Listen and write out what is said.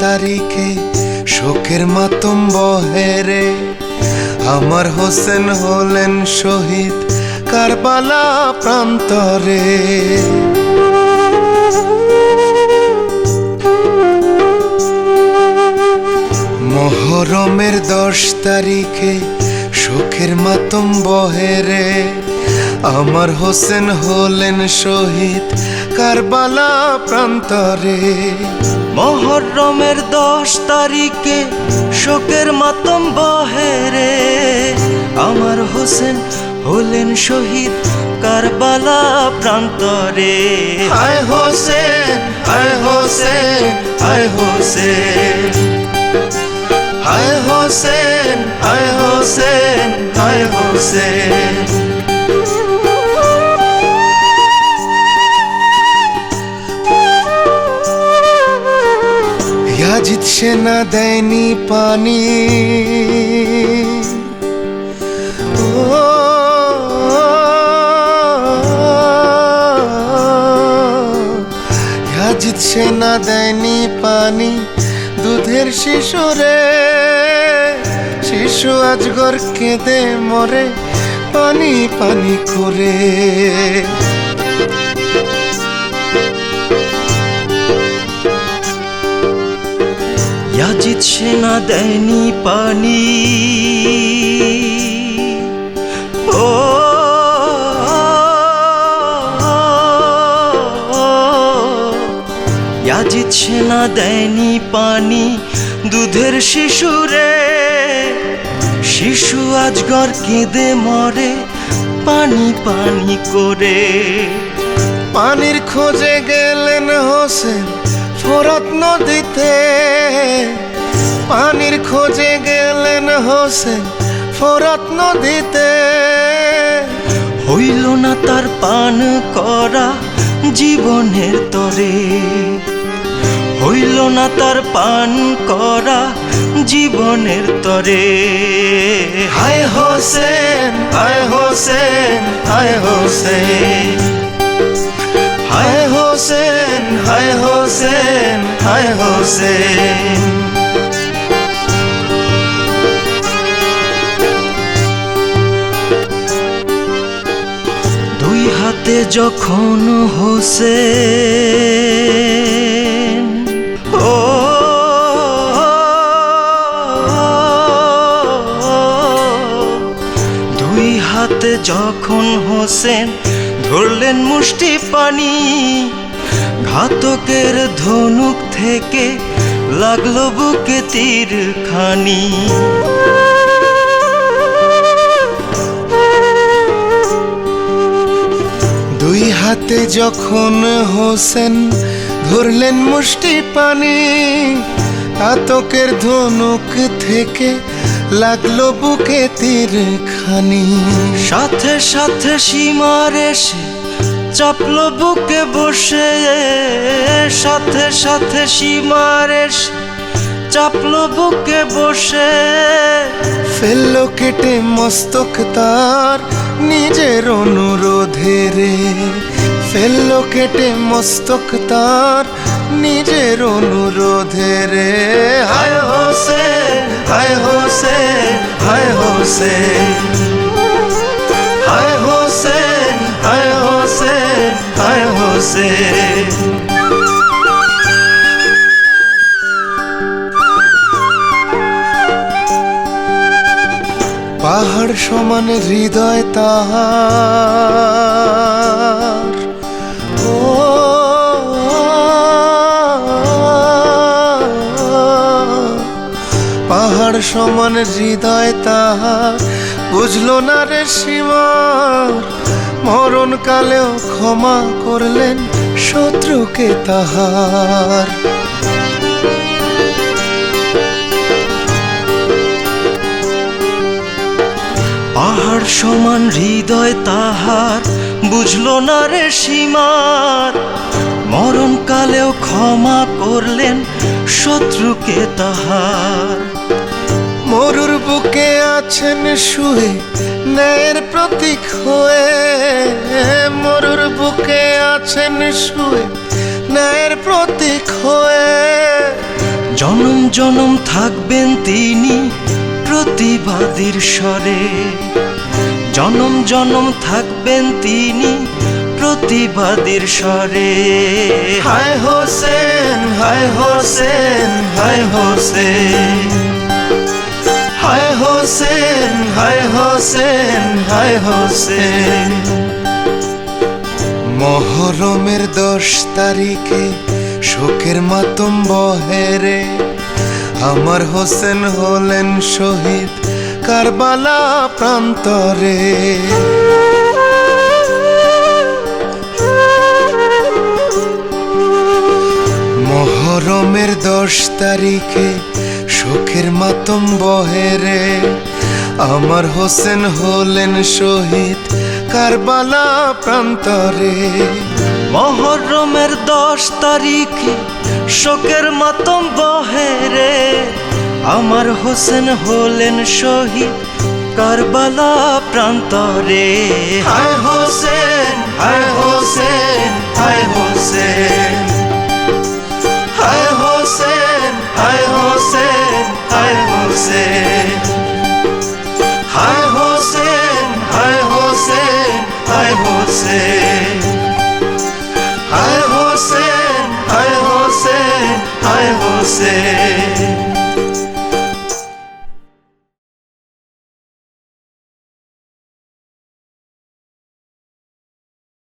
তারিখে শোকের মাতম বহেরে আমার হোসেন হলেন শহীদ কারবালা প্রান্তরে। মহরমের দশ তারিখে শোকের মাতম বহেরে আমার হোসেন হলেন শহীদ কারবালা প্রান্তরে। মহরমের দশ তারিখে শোকের মাতম বহেরে। আমার হোসেন হলেন শহীদ কারবালা প্রান্তরে। হায় হোসেন হায় হোসেন হায় হোসেন। হায় হোসেন হায় হোসেন হায় হোসেন। ইয়াজিদ সেনা দেয়নি পানি। ইয়াজিদ সেনা দেয়নি পানি। দুধের শিশুরে শিশু আজগর কেঁদে মরে, পানি পানি করে। সেনা দেয়নি পানি। ও ইয়াজিদ সেনা দেয়নি পানি দুধের শিশুরে। শিশু আজগর কেঁদে মরে, পানি পানি করে। পানির খোঁজে গেলেন হোসেন ফোরাত নদীতে। পানির খোঁজে গেলেন হোসেন ফোরাত নদীতে। হইল না তার পান করা জীবনের তরে। হইল না তার পান করা জীবনের তরে। হায় হোসেন হায় হোসেন হায় হোসেন। হায় হোসেন হায় হোসেন হায় হোসেন। যখন হোসেন, ও, দুই হাতে যখন হোসেন ধরলেন মুষ্টি পানি, ঘাতকের ধনুক থেকে লাগল বুকে তীর খানি হাতে যখন হোসেন ধরলেন মুষ্টি পানি, আতকের ধনুক থেকে লাগল বুকে তীর খানি। সাথে সাথে সীমার এসে চাপলো বুকে বসে, সাথে সাথে সীমার এসে চাপলো বুকে বসে। ফেলল কেটে মস্তক তার নিজের অনুরোধে রে। কেটে মস্তক তার, নিজের অনুরোধে রে। হায় হোসেন হায় হোসেন হায় হোসেন হায় হোসেন হায় হোসেন হায় হোসেন পাহাড় সমান হৃদয় তাহার। পাহাড় সমান হৃদয় তাহার বুঝলো না রে সীমা, মরণ কালেও ক্ষমা করলেন শত্রুকে তাহার। পাহাড় সমান হৃদয় তাহার, বুঝলো না রে সীমার। মরণ কালেও ক্ষমা করলেন শত্রুকে তাহার। মরুর বুকে আছেন শুয়ে ন্যায়ের প্রতীক হয়ে। মরুর বুকে আছেন শুয়ে ন্যায়ের প্রতীক হয়ে। জনম জনম থাকবেন তিনি প্রতিবাদীর স্বরে। জনম জনম থাকবেন তিনি প্রতিবাদীর স্বরে। হায় হোসেন হায় হোসেন হায় হোসেন। হায় হোসেন হায় হোসেন হায় হোসেন। মহরমের দশ তারিখে শোকের মাতম বহেরে আমার হোসেন হলেন শহীদ কারবালা প্রান্তরে। মহরমের দশ তারিখে শোকের মাতম বহেরে আমার হোসেন হলেন শহীদ কারবালা প্রান্তরে। মহরমের দশ তারিখে শোকের মাতম বহেরে আমার হোসেন হলেন শহীদ কারবালা প্রান্তরে। হায় হোসেন হায় হোসেন হায় হোসেন। say